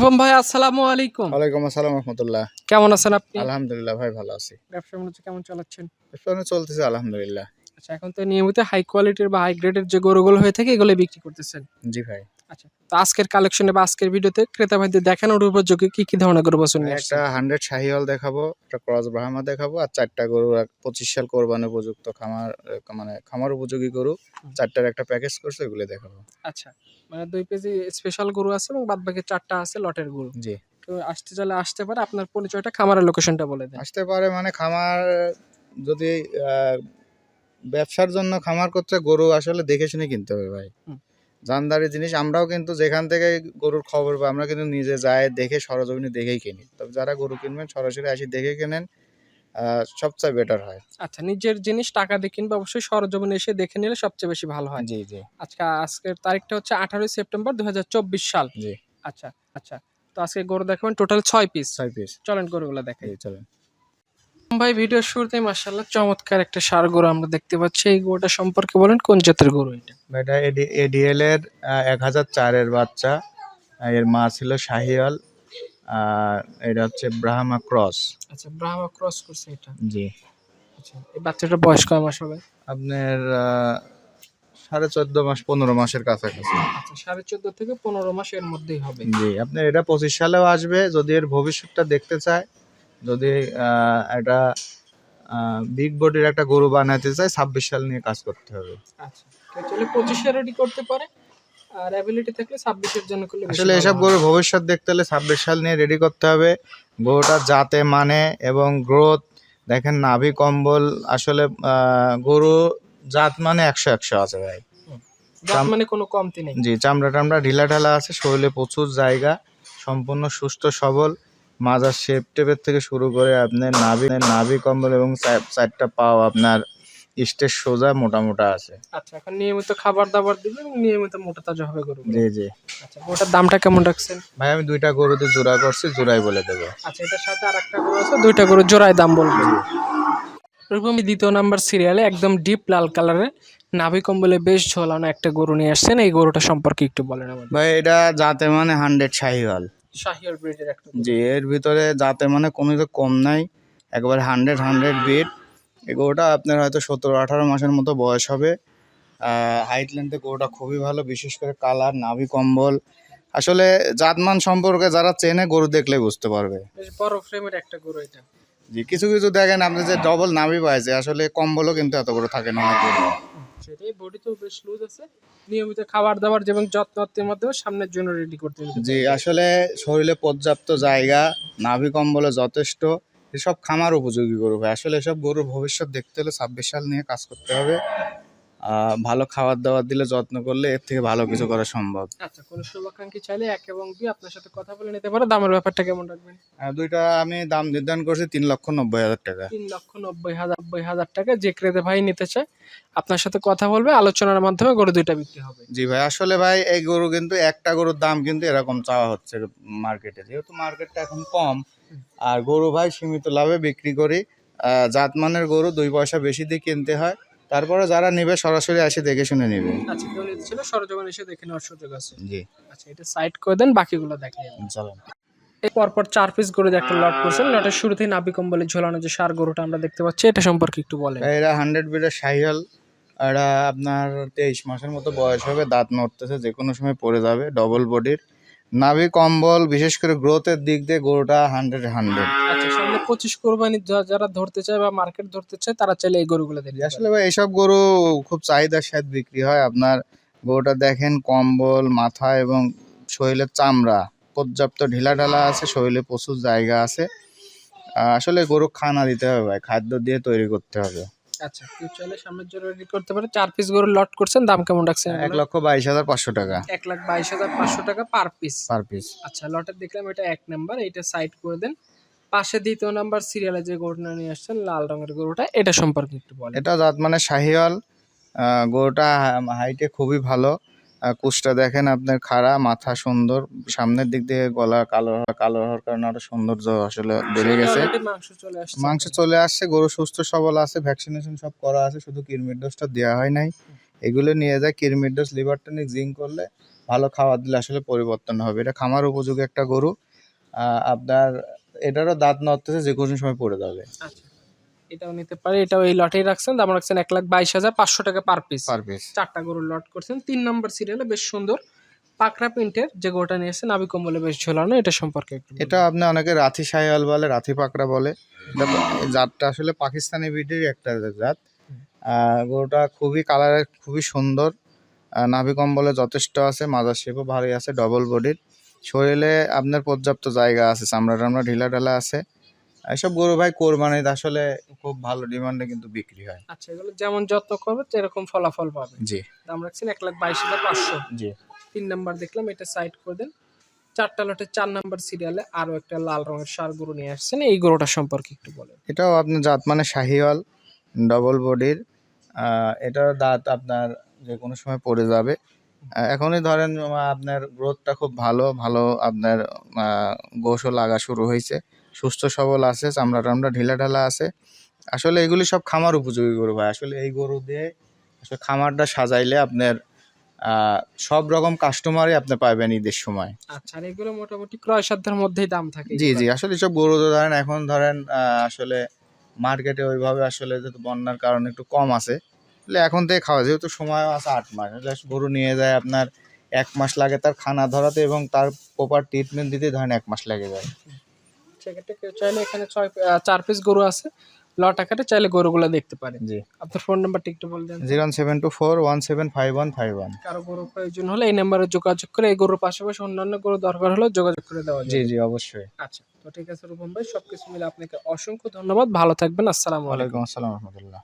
শুভম ভাই আসসালামু আলাইকুম। ওয়ালাইকুম আসসালাম রহমতুল্লাহ। কেমন আছেন আপনি? আলহামদুলিল্লাহ ভাই ভালো আছি। ব্যবসা বাণিজ্য কেমন চালাচ্ছেন? ব্যবসা চলতেছে আলহামদুলিল্লাহ। আচ্ছা এখন তো নিয়মিত হাই কোয়ালিটির বা হাই গ্রেডের যে গরুগুলো হয়ে থাকে এগুলো বিক্রি করতেছেন। জি ভাই। আচ্ছা তো আজকের কালেকশনে বা আজকের ভিডিওতে ক্রেতা ভাইদের দেখানোর উপযোগী কি কি ধরনের গরু বছর নিয়ে একটা হান্ড্রেড শাহিওয়াল দেখাবো একটা ক্রস ব্রাহ্মা দেখাবো আর চারটা গরু পঁচিশ সাল কোরবানি উপযুক্ত খামার মানে খামার উপযোগী গরু চারটার একটা প্যাকেজ করছে এগুলো দেখাবো। আচ্ছা মানে দুই কেজি স্পেশাল গরু আছে এবং বাদ বাকি চারটা আছে লটের গরু। জি। তো আসতে চাইলে আসতে পারে আপনার পরিচয়টা খামারের লোকেশনটা বলে দেন। আসতে পারে মানে খামার যদি ব্যবসার জন্য খামার করতে গরু আসলে দেখে শুনে কিনতে হবে ভাই। হুম। জানদারি জিনিস আমরাও কিন্তু যেখান থেকে গরুর খবর পাই আমরা কিন্তু নিজে যাই দেখে সরজমিনে দেখেই কিনি। তবে যারা গরু কিনবেন সরাসরি আসি দেখে কেনেন সবচেয়ে বেটার হয়। আচ্ছা নিজের জিনিস টাকা দিয়ে কিনবে অবশ্যই সরজমিনে এসে দেখে নিলে সবচেয়ে বেশি ভালো হয়। জি জি। আজকে আজকের তারিখটা হচ্ছে আঠারোই সেপ্টেম্বর দুই হাজার চব্বিশ সাল। জি। আচ্ছা আচ্ছা। তো আজকে গরু দেখাবেন টোটাল ছয় পিস ছয় পিস চলেন গরুগুলো দেখাই। চলেন। ভাই ভিডিওর শুরুতে মাশাআল্লাহ চমৎকার একটা সার গরু আমরা দেখতে পাচ্ছি। এই গরুটা সম্পর্কে বলেন কোন জাতের গরু এটা? এটা এডিএল এর এক হাজার চারের বাচ্চা। এর মা ছিল শাহিয়াল আর এটা হচ্ছে ব্রাহ্মা ক্রস। আচ্ছা ব্রাহ্মা ক্রস করছে এটা? জি। আচ্ছা এই বাচ্চাটার বয়স কয় মাস হবে? আপনার সাড়ে চোদ্দ মাস পনেরো মাসের কাছাকাছি। আচ্ছা সাড়ে চোদ্দ থেকে পনেরো মাস এর মধ্যেই হবে। জি আপনার এটা পঁচিশ সালেও আসবে যদি এর ভবিষ্যৎটা দেখতে চায়। যদি একটা বিগ বডির একটা গরু বানাতে চায় ছাব্বিশ সাল নিয়ে কাজ করতে হবে। আচ্ছা। পঁচিশে রেডি করতে পারে আর অ্যাবিলিটি থাকলে ছাব্বিশের জন্য করলে আসলে এসব। গরুর ভবিষ্যৎ দেখতে হলে ছাব্বিশ সাল নিয়ে রেডি করতে হবে। গরুটা জাতে মানে এবং গ্রোথ দেখেন নাভি কম্বল আসলে গরু জাত মানে একশো একশো আছে ভাই। জাত মানে কোনো কমতি নেই। জি চামড়া টামড়া ঢিলা ঢালা আছে শরীরে প্রচুর জায়গা সম্পূর্ণ সুস্থ সবল। মাজার শেপ টেপের থেকে শুরু করে আপনার নাভি নাভি কম্বল এবং চারটা পাও আপনার স্টেজ সোজা মোটা মোটা আছে। আচ্ছা এখন নিয়মিত খাবার দাবার দিবে এবং নিয়মিত মোটা তাজা হবে গরু জি জি। আচ্ছা ওটার দামটা কেমন রাখছেন? ভাই আমি দুইটা গরুতে জোড়া করছি জোড়াই বলে দেবো। আচ্ছা এটার সাথে আর একটা গরু আছে দুইটা গরু জোড়ায় দাম বলব। এরকম দ্বিতীয় নাম্বার সিরিয়ালে একদম ডিপ লাল কালারের নাভি কম্বলে বেশ ঝোলানো একটা গরু নিয়ে আসছেন এই গরুটা সম্পর্কে একটু বলেন ভাই এটা জাতে মানে হান্ড্রেড শাহিওয়াল। শাহিয়ার ব্রিডের একটা। জি এর ভিতরে জাতের মানে কোনো তো কম নাই। একবারে হান্ড্রেড হান্ড্রেড বিট এগুলোটা আপনার হয়তো সতেরো আঠারো মাসের মতো বয়স হবে। হাইট লেন্থে গরুটা খুবই ভালো বিশেষ করে কালার নাভি কম্বল। আসলে জাতমান সম্পর্কে যারা চেনে গরু দেখলে বুঝতে পারবে। বড় ফ্রেমের একটা গরু এটা। জি কিছু কিছু দেখেন আপনি যে ডবল নাভি পাইছে আসলে কম্বলও কিন্তু এত বড় থাকে না অনেক সেটাই বডি তো বেশ লুজ আছে। নিয়মিত খাবার দাবার এবং যত্নের মাধ্যমে সামনের জন্য রেডি করতে হবে। জি আসলে শরীরে পর্যাপ্ত জায়গা নাভি কম্বলে যথেষ্ট এসব খামার উপযোগী গরু আসলে এসব গরুর ভবিষ্যৎ দেখতে হলে ছাব্বিশ সাল নিয়ে কাজ করতে হবে। ভালো খাবার দাবার দিলে যত্ন করলে এর থেকে ভালো কিছু করা সম্ভব। আচ্ছা কোনো শুভাকাঙ্ক্ষী চাইলে এক এবং দুই আপনার সাথে কথা বলে নিতে পারে। দামের ব্যাপারটা কেমন রাখবেন? দুইটা আমি দাম নির্ধারণ করছি তিন লক্ষ নব্বই হাজার টাকা। তিন লক্ষ নব্বই হাজার নব্বই হাজার টাকা যে ক্রেতা ভাই নিতে চায় আপনার সাথে কথা বলবে আলোচনার মাধ্যমে গরু দুইটা বিক্রি হবে। জি ভাই আসলে ভাই এই গরু কিন্তু একটা গরুর দাম কিন্তু এরকম চাওয়া হচ্ছে মার্কেটে যেহেতু মার্কেটটা এখন কম আর গরু ভাই সীমিত লাভে বিক্রি করি জাতমানের গরু দুই পয়সা বেশি দিয়ে কিনতে হয় তারপরে যারা নেবে সরাসরি এসে দেখে শুনে নেবে। আচ্ছা কেউ নিতে ছিল সরজমিন এসে দেখে নেওয়ার সুযোগ আছে। জি। আচ্ছা এটা সাইড করে দেন বাকিগুলো দেখে চলেন এই পরপর চার পিস গরু একটা লট করছেন। লটের শুরুতেই নাবি কম্বলে ঝোলানো যে সার গরুটা আমরা দেখতে পাচ্ছি এটা সম্পর্কে একটু বলেন। এরা হান্ড্রেড বিডের সাহিয়াল এরা আপনার তেইশ মাসের মতো বয়স হবে দাঁত নড়তেছে যে কোনো সময় পড়ে যাবে ডবল বডির নাভি কম্বল বিশেষ করে গ্রোথের দিক দিয়ে গরুটা হান্ড্রেড হান্ড্রেড আচ্ছা সামনে পঁচিশ কোরবানি যারা ধরতে চায় বা মার্কেট ধরতে চায় তারা চাইলে এই গরুগুলো দেখবে আসলে ভাই এইসব গরু খুব চাহিদার সাথে বিক্রি হয়। আপনার গরুটা দেখেন কম্বল মাথা এবং শরীরের চামড়া পর্যাপ্ত ঢিলা ঢালা আছে শরীরে প্রচুর জায়গা আছে। আসলে গরু খানা দিতে হবে ভাই খাদ্য দিয়ে তৈরি করতে হবে। আচ্ছা কেউ চাইলে সামনের জন্য রেডি করতে পারে। চার পিস গরু লট করছেন দাম কেমন রাখছেন এক লক্ষ বাইশ হাজার পাঁচশো টাকা। এক লাখ বাইশ হাজার পাঁচশো টাকা পার পিস পার পিস আচ্ছা লটের দেখলাম এটা এক নাম্বার এটা সাইড করে দেন। পাশে দ্বিতীয় নাম্বার সিরিয়ালে যে গরুটা নিয়ে আসছেন লাল রঙের গরুটা এটা সম্পর্কে একটু বলেন। এটা জাত মানে শাহিওয়াল গরুটা হাইটে খুবই ভালো। কুচটা দেখেন আপনার খাড়া মাথা সুন্দর সামনের দিক দিয়ে গলা কালো কালো হওয়ার কারণে আরও সৌন্দর্য আসলে বেড়ে গেছে। মাংস চলে আসছে। গরু সুস্থ সবল আছে ভ্যাকসিনেশন সব করা আছে শুধু কিরমির ডোজটা দেওয়া হয় নাই। এগুলো নিয়ে যায় কিরমির ডোজ লিভার টনিক জিঙ্ক করলে ভালো খাবার দিলে আসলে পরিবর্তন হবে। এটা খামার উপযোগী একটা গরু। আহ, আপনার এটারও দাঁত নড়তেছে যে কোনো সময় পড়ে যাবে। আচ্ছা। এটাও নিতে পারে এটাও এই লটেই রাখছেন। দাম রাখছেন এক লাখ বাইশ হাজার পাঁচশো টাকা পার পিস পার পিস চারটা গরুর লট করছেন। তিন নম্বর সিরিয়ালে বেশ সুন্দর। পাকড়া প্রিন্টের যে গরুটা নিয়েছেন নাবি কম্বলে বেশ ঝোলানো এটা সম্পর্কে এটা আপনি অনেকে রাথি সাহিওয়াল বলে রাথি পাকড়া বলে। জাতটা আসলে পাকিস্তানি ব্রিডেরই একটা জাত। গরুটা খুবই কালারের খুবই সুন্দর। নাভি কম্বলে যথেষ্ট আছে মাজার শেপও ভারী আছে ডবল বডির শরীরে আপনার পর্যাপ্ত জায়গা আছে চামড়া টামড়া ঢিলা ঢালা আছে। এসব গরু ভাই কোরবানিতে আসলে খুব ভালো ডিমান্ডে কিন্তু বিক্রি হয়। আচ্ছা এগুলো যেমন যত্ন করবে সেরকম ফলাফল পাবে। জি। দাম রাখছেন এক লাখ বাইশ হাজার পাঁচশো। জি। তিন নাম্বার দেখলাম এটা সাইড করে দেন। চারটা লটে চার নাম্বার সিরিয়ালে আরও একটা লাল রঙের সার গরু নিয়ে আসছেন। এই গরুটা সম্পর্কে একটু বলেন। এটাও আপনার জাত মানে শাহিওয়াল ডবল বডির এটার দাঁত আপনার যে কোনো সময় পড়ে যাবে। এখনই ধরেন আপনার গ্রোথটা খুব ভালো ভালো আপনার গোশও লাগা শুরু হয়েছে। সুস্থ সবল আছে চামড়া টামড়া ঢিলা ঢালা আছে। আসলে এগুলি সব খামার উপযোগী গরু ভাই। আসলে এই গরু দিয়ে আসলে খামারটা সাজাইলে আপনার সব রকম কাস্টমারই আপনি পাবেন ঈদের সময়। আচ্ছা এগুলো মোটামুটি ক্রয় সাধ্যের মধ্যেই দাম থাকে জি জি আসলে সব গরু তো ধরেন এখন ধরেন আসলে মার্কেটে ওইভাবে আসলে যেহেতু বন্যার কারণে একটু কম আছে তাহলে এখন থেকে খাওয়া যেহেতু সময় আছে আট মাস গরু নিয়ে যায় আপনার এক মাস লাগে তার খানা ধরাতে এবং তার প্রপার ট্রিটমেন্ট দিতে ধরেন এক মাস লেগে যায়। সেক্ষেত্রে কেউ চাইলে এখানে ছয় চার পিস গরু আছে। লট আকারে চাইলে গরুগুলো দেখতে পারেন জি। আপনার ফোন নাম্বারটা একটু বলে দেন। Zero seven two four one seven five one five one. কারও গরু প্রয়োজন হলে এই নাম্বারে যোগাযোগ করে এই গরুর পাশাপাশি অন্যান্য গরু দরকার হলে যোগাযোগ করে দেওয়া জি জি অবশ্যই। আচ্ছা তো ঠিক আছে রূপম ভাই সবকিছু মিলে আপনাকে অসংখ্য ধন্যবাদ। ভালো থাকবেন। আসসালামু আলাইকুম। আসসালাম রহমতুল্লাহ।